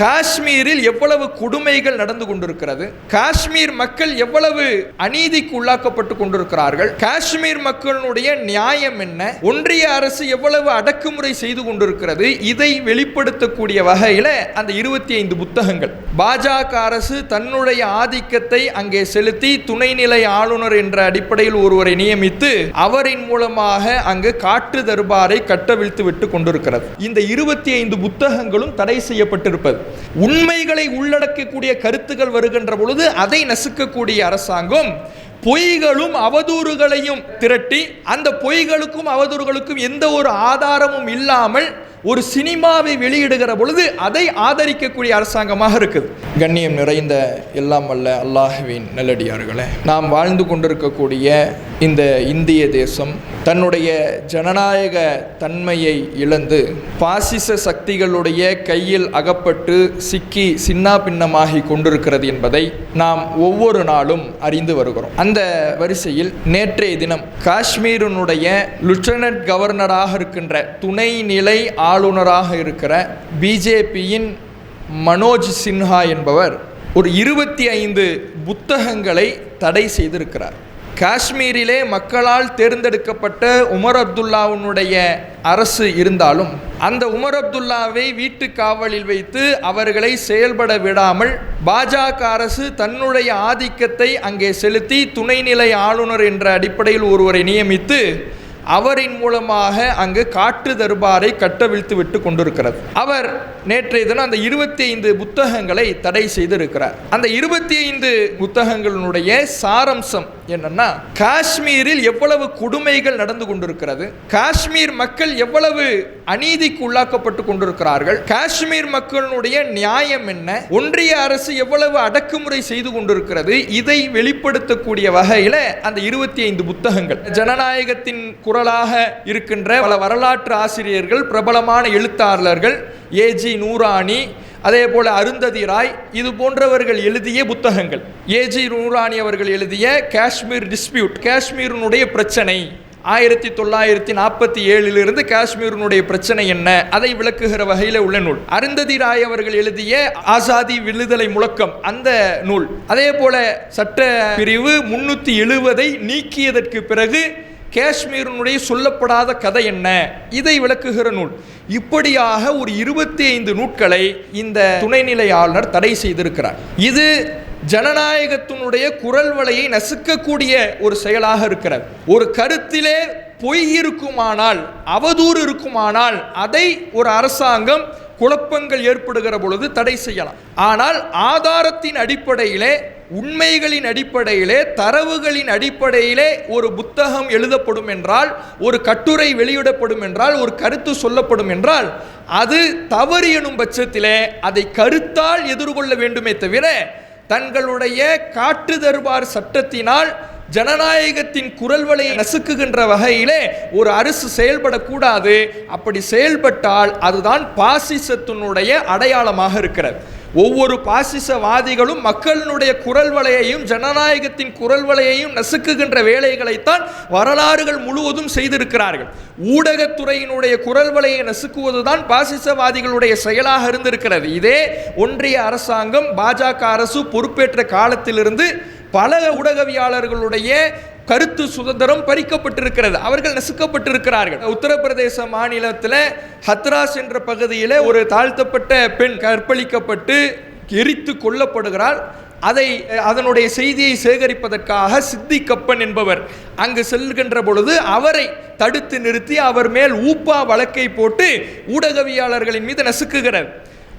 காஷ்மீரில் எவ்வளவு கொடுமைகள் நடந்து கொண்டிருக்கிறது? காஷ்மீர் மக்கள் எவ்வளவு அநீதிக்கு உள்ளாக்கப்பட்டு கொண்டிருக்கிறார்கள்? காஷ்மீர் மக்களுடைய நியாயம் என்ன? ஒன்றிய அரசு எவ்வளவு அடக்குமுறை செய்து கொண்டிருக்கிறது? இதை வெளிப்படுத்தக்கூடிய வகையில் அந்த இருபத்தி ஐந்து புத்தகங்கள். பாஜக அரசு தன்னுடைய ஆதிக்கத்தை அங்கே செலுத்தி துணைநிலை ஆளுநர் என்ற அடிப்படையில் ஒருவரை நியமித்து அவரின் மூலமாக அங்கு காட்டு தர்பாரை கட்டவிழ்த்து விட்டு கொண்டிருக்கிறது. இந்த இருபத்தி ஐந்து புத்தகங்களும் தடை செய்யப்பட்டிருப்பது. உண்மைகளை உள்ளடக்கக்கூடிய கருத்துக்கள் வருகின்ற பொழுது அதை நசுக்கக்கூடிய அரசாங்கம் பொய்களும் அவதூறுகளையும் திரட்டி அந்த பொய்களுக்கும் அவதூறுகளுக்கும் எந்த ஒரு ஆதாரமும் இல்லாமல் ஒரு சினிமாவை வெளியிடுகிற பொழுது அதை ஆதரிக்கக்கூடிய அரசாங்கமாக இருக்குது. கண்ணியம் நிறைந்த எல்லாம் வல்ல அல்லாஹுவின் நல்லடியார்களே நாம் வாழ்ந்து கொண்டிருக்கக்கூடிய இந்த இந்திய தேசம் தன்னுடைய ஜனநாயக தன்மையை இழந்து பாசிச சக்திகளுடைய கையில் அகப்பட்டு சிக்கி சின்னா பின்னமாகி கொண்டிருக்கிறது என்பதை நாம் ஒவ்வொரு நாளும் அறிந்து வருகிறோம். அந்த வரிசையில் நேற்றைய தினம் காஷ்மீரினுடைய லுட்டனன்ட் கவர்னராக இருக்கின்ற துணைநிலை ஆளுநராக இருக்கிற பிஜேபியின் மனோஜ் சின்ஹா என்பவர் ஒரு இருபத்தி ஐந்து புத்தகங்களை தடை செய்திருக்கிறார். காஷ்மீரிலே மக்களால் தேர்ந்தெடுக்கப்பட்ட உமர் அப்துல்லாவுனுடைய அரசு இருந்தாலும் அந்த உமர் அப்துல்லாவை வீட்டு காவலில் வைத்து அவர்களை செயல்பட விடாமல் பாஜக அரசு தன்னுடைய ஆதிக்கத்தை அங்கே செலுத்தி துணைநிலை ஆளுநர் என்ற அடிப்படையில் ஒருவரை நியமித்து அவரின் மூலமாக அங்கு காட்டு தர்பாரை கட்டவிழ்த்து விட்டு கொண்டிருக்கிறது. அவர் நேற்றைய தினம் அந்த இருபத்தி ஐந்து புத்தகங்களை தடை செய்திருக்கிறார். அந்த இருபத்தி ஐந்து புத்தகங்களினுடைய சாரம்சம் என்னன்னா காஷ்மீரில் எவ்வளவு கொடுமைகள் நடந்து கொண்டிருக்கிறது காஷ்மீர் மக்கள் எவ்வளவு அநீதிக்கு உள்ளாக்கப்பட்டு கொண்டிருக்கிறார்கள் காஷ்மீர் மக்களுடைய நியாயம் என்ன ஒன்றிய அரசு எவ்வளவு அடக்குமுறை செய்து கொண்டிருக்கிறது இதை வெளிப்படுத்தக்கூடிய வகையில் அந்த இருபத்தி ஐந்து புத்தகங்கள். ஜனநாயகத்தின் குரலாக இருக்கின்ற பல வரலாற்று ஆசிரியர்கள் பிரபலமான எழுத்தாளர்கள் ஏஜி நூராணி அதே போல அருந்ததி ராய் இது போன்றவர்கள் எழுதிய புத்தகங்கள். ஏஜி நூராணி அவர்கள் எழுதிய காஷ்மீர் டிஸ்பியூட் காஷ்மீரினுடைய பிரச்சனை. ஆயிரத்தி தொள்ளாயிரத்தி நாற்பத்தி ஏழிலிருந்து காஷ்மீரினுடைய பிரச்சனை என்ன? அதை விளக்குகிற வகையில் உள்ள நூல். அருந்ததி ராய் அவர்கள் எழுதிய ஆசாதி விடுதலை முழக்கம் அந்த நூல். அதே போல சட்ட பிரிவு முன்னூத்தி எழுபதை நீக்கியதற்கு பிறகு காஷ்மீரினுடைய சொல்லப்படாத கதை என்ன? இதை விளக்குகிற நூல். இப்படியாக ஒரு இருபத்தி ஐந்து நூட்களை இந்த துணைநிலை ஆளுநர் தடை செய்திருக்கிறார். இது ஜனநாயகத்தினுடைய குரல் வலையை நசுக்கக்கூடிய ஒரு செயலாக இருக்கிறது. ஒரு கருத்திலே பொய் இருக்குமானால் அவதூறு இருக்குமானால் அதை ஒரு அரசாங்கம் குழப்பங்கள் ஏற்படுகிற பொழுது தடை செய்யலாம். ஆனால் ஆதாரத்தின் அடிப்படையிலே உண்மைகளின் அடிப்படையிலே தரவுகளின் அடிப்படையிலே ஒரு புத்தகம் எழுதப்படும் என்றால் ஒரு கட்டுரை வெளியிடப்படும் என்றால் ஒரு கருத்து சொல்லப்படும் என்றால் அது தவறு எனும் பட்சத்திலே அதை கருத்தால் எதிர்கொள்ள வேண்டுமே தவிர தங்களுடைய காட்டு தருவார் சட்டத்தினால் ஜனநாயகத்தின் குரல்வலை நசுக்குகின்ற வகையிலே ஒரு அரசு செயல்படக்கூடாது. அப்படி செயல்பட்டால் அதுதான் பாசிசத்தினுடைய அடையாளமாக இருக்கிறது. ஒவ்வொரு பாசிசவாதிகளும் மக்களினுடைய குரல் வலையையும் ஜனநாயகத்தின் குரல் வலையையும் நசுக்குகின்ற வேலைகளைத்தான் வரலாறுகள் முழுவதும் செய்திருக்கிறார்கள். ஊடகத்துறையினுடைய குரல் வலையை நசுக்குவதுதான் பாசிசவாதிகளுடைய செயலாக இருந்திருக்கிறது. இதே ஒன்றிய அரசாங்கம் பாஜக அரசு பொறுப்பேற்ற காலத்திலிருந்து பல ஊடகவியாளர்களுடைய கருத்து சுதந்திரம் பறிக்கப்பட்டிருக்கிறது. அவர்கள் நசுக்கப்பட்டிருக்கிறார்கள். உத்தரப்பிரதேச மாநிலத்தில் ஹத்ராஸ் என்ற பகுதியில் ஒரு தாழ்த்தப்பட்ட பெண் கற்பழிக்கப்பட்டு எரித்து கொல்லப்படுகிறார் அதை அதனுடைய செய்தியை சேகரிப்பதற்காக சித்தி கப்பன் என்பவர் அங்கு செல்கின்ற பொழுது அவரை தடுத்து நிறுத்தி அவர் மேல் ஊப்பா வழக்கை போட்டு ஊடகவியாளர்களின் மீது நசுக்குகிறது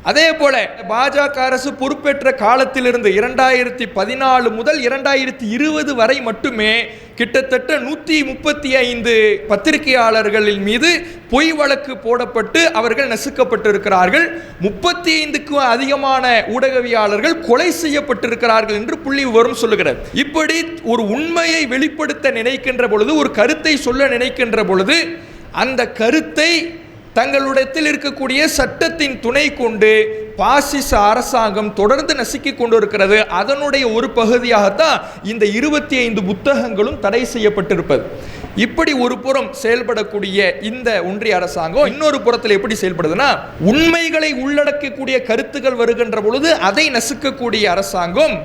அதே போல பாஜக அரசு பொறுப்பேற்ற காலத்திலிருந்து இரண்டாயிரத்தி பதினாலு முதல் இரண்டாயிரத்தி இருபது வரை மட்டுமே கிட்டத்தட்ட நூற்றி முப்பத்தி ஐந்து பத்திரிகையாளர்களின் மீது பொய் வழக்கு போடப்பட்டு அவர்கள் நசுக்கப்பட்டிருக்கிறார்கள். முப்பத்தி ஐந்துக்கும் அதிகமான ஊடகவியாளர்கள் கொலை செய்யப்பட்டிருக்கிறார்கள் என்று புள்ளி விவரம் சொல்லுகிறது. இப்படி ஒரு உண்மையை வெளிப்படுத்த நினைக்கின்ற பொழுது ஒரு கருத்தை சொல்ல நினைக்கின்ற பொழுது அந்த கருத்தை தங்களிடத்தில் இருக்கக்கூடிய சட்டத்தின் துணை கொண்டு பாசிச அரசாங்கம் தொடர்ந்து நசுக்கிக் கொண்டிருக்கிறது. அதனுடைய ஒரு பகுதியாகத்தான் இந்த இருபத்தி ஐந்து புத்தகங்களும் தடை செய்யப்பட்டிருப்பது. இப்படி ஒரு புறம் செயல்படக்கூடிய இந்த ஒன்றிய அரசாங்கம் இன்னொரு புறத்தில் எப்படி செயல்படுதுன்னா உண்மைகளை உள்ளடக்கக்கூடிய கருத்துக்கள் வருகின்ற பொழுது அதை நசுக்கக்கூடிய அரசாங்கம்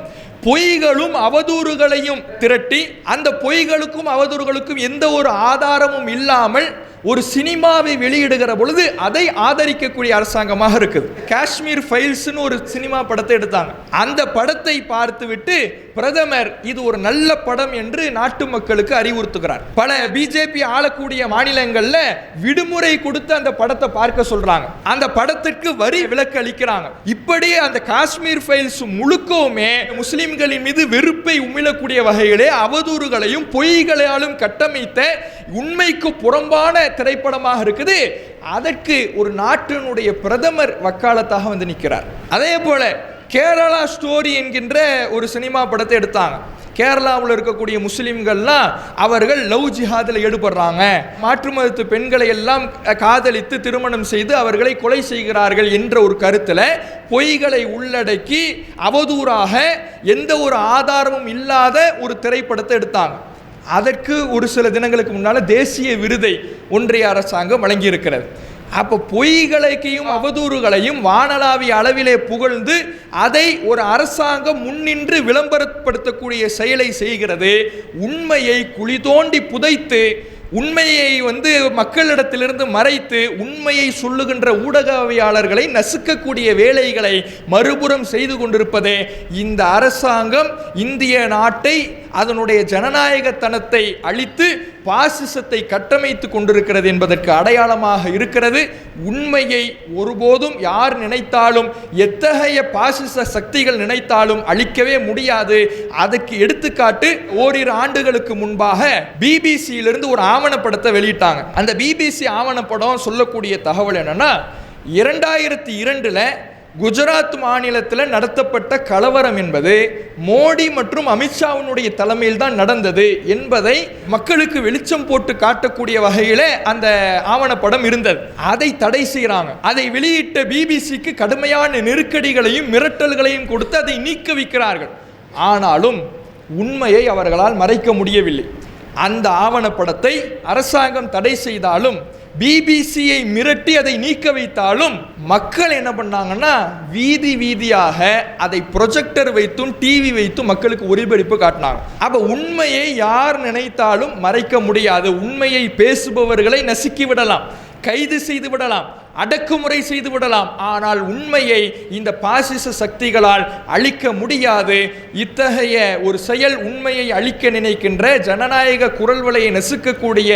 பொய்களும் அவதூறுகளையும் திரட்டி அந்த பொய்களுக்கும் அவதூறுகளுக்கும் எந்த ஒரு ஆதாரமும் இல்லாமல் ஒரு சினிமாவை வெளியிடுகிற பொழுது அதை ஆதரிக்கக்கூடிய அரசாங்கமாக இருக்குது. காஷ்மீர் ஃபைல்ஸ்னு ஒரு சினிமா படத்தை எடுத்தாங்க. அந்த படத்தை பார்த்துவிட்டு பிரதமர் இது ஒரு நல்ல படம் என்று நாட்டு மக்களுக்கு அறிவுறுத்துகிறார். பல பிஜேபி ஆளக்கூடிய மாநிலங்கள்ல விடுமுறை கொடுத்து அந்த படத்தை பார்க்க சொல்றாங்க. அந்த படத்திற்கு வரி விலக்கு அளிக்கிறாங்க. இப்படி அந்த காஷ்மீர் ஃபைல்ஸ் முழுக்கவுமே முஸ்லிம்களின் மீது வெறுப்பை உமிழக்கூடிய வகையிலே அவதூறுகளையும் பொய்களாலும் கட்டமைத்த உண்மைக்கு புறம்பான திரைப்படமாக இருக்குது. அதற்கு ஒரு நாட்டினுடைய பிரதமர் வக்காலத்தாக வந்து நிற்கிறார். அதே போல கேரளா ஸ்டோரி என்கின்ற ஒரு சினிமா படத்தை எடுத்தாங்க. கேரளாவில் இருக்கக்கூடிய முஸ்லீம்கள்லாம் அவர்கள் லவ் ஜிஹாதில் ஈடுபடுறாங்க. மாற்று மதத்து பெண்களை எல்லாம் காதலித்து திருமணம் செய்து அவர்களை கொலை செய்கிறார்கள் என்ற ஒரு கருத்தில் பொய்களை உள்ளடக்கி அவதூறாக எந்த ஒரு ஆதாரமும் இல்லாத ஒரு திரைப்படத்தை எடுத்தாங்க. அதற்கு ஒரு சில தினங்களுக்கு முன்னால் தேசிய விருதை ஒன்றிய அரசாங்கம் வழங்கியிருக்கிறது. அப்போ பொய்களைக்கையும் அவதூறுகளையும் வானளாவிய அளவிலே புகழ்ந்து அதை ஒரு அரசாங்கம் முன்னின்று விளம்பரப்படுத்தக்கூடிய செயலை செய்கிறது. உண்மையை குழி தோண்டி புதைத்து உண்மையை வந்து மக்களிடத்திலிருந்து மறைத்து உண்மையை சொல்லுகின்ற ஊடகவியாளர்களை நசுக்கக்கூடிய வேலைகளை மறுபுறம் செய்து கொண்டிருப்பதே இந்த அரசாங்கம் இந்திய நாட்டை அதனுடைய ஜனநாயகத்தனத்தை அழித்து பாசிசத்தை கட்டமைத்து கொண்டிருக்கிறது என்பதற்கு அடையாளமாக இருக்கிறது. உண்மையை ஒருபோதும் யார் நினைத்தாலும் எத்தகைய பாசிச சக்திகள் நினைத்தாலும் அழிக்கவே முடியாது. அதுக்கு எடுத்துக்காட்டு ஓரிரு ஆண்டுகளுக்கு முன்பாக பிபிசியிலிருந்து ஒரு ஆவணப்படத்தை வெளியிட்டாங்க. அந்த பிபிசி ஆவணப்படம் சொல்லக்கூடிய தகவல் என்னன்னா இரண்டாயிரத்தி இரண்டில் குஜராத் மாநிலத்தில் நடத்தப்பட்ட கலவரம் என்பது மோடி மற்றும் அமித்ஷாவினுடைய தலைமையில் தான் நடந்தது என்பதை மக்களுக்கு வெளிச்சம் போட்டு காட்டக்கூடிய வகையில் அந்த ஆவணப்படம் இருந்தது. அதை தடை செய்கிறாங்க அதை வெளியிட்ட பிபிசிக்கு கடுமையான நெருக்கடிகளையும் மிரட்டல்களையும் கொடுத்து அதை நீக்க வைக்கிறார்கள் ஆனாலும் உண்மையை அவர்களால் மறைக்க முடியவில்லை. அந்த ஆவணப்படத்தை அரசாங்கம் தடை செய்தாலும் பிபிசியை மிரட்டி அதை நீக்க வைத்தாலும் மக்கள் என்ன பண்ணாங்கன்னா வீதி வீதியாக அதை ப்ரொஜெக்டர் வைத்தும் டிவி வைத்தும் மக்களுக்கு ஒளிபரிப்பு காட்டினாங்க. அப்போ உண்மையை யார் நினைத்தாலும் மறைக்க முடியாது. உண்மையை பேசுபவர்களை நசுக்கி விடலாம். கைது செய்து விடலாம் அடக்குமுறை செய்து விடலாம். ஆனால் உண்மையை இந்த பாசிச சக்திகளால் அழிக்க முடியாது. இத்தகைய ஒரு செயல் உண்மையை அழிக்க நினைக்கின்ற ஜனநாயக குரல் வலையை நசுக்கக்கூடிய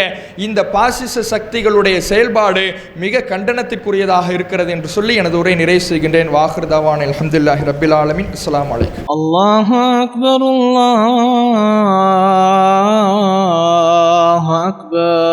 இந்த பாசிச சக்திகளுடைய செயல்பாடு மிக கண்டனத்திற்குரியதாக இருக்கிறது என்று சொல்லி எனது உரை நிறைவு செய்கின்றேன். வாஹிருதாவான் அலமதுல்லாஹி ரபில் ஆலமின். அஸ்லாம் அலைக்கும். அல்லாஹ் அக்பர்.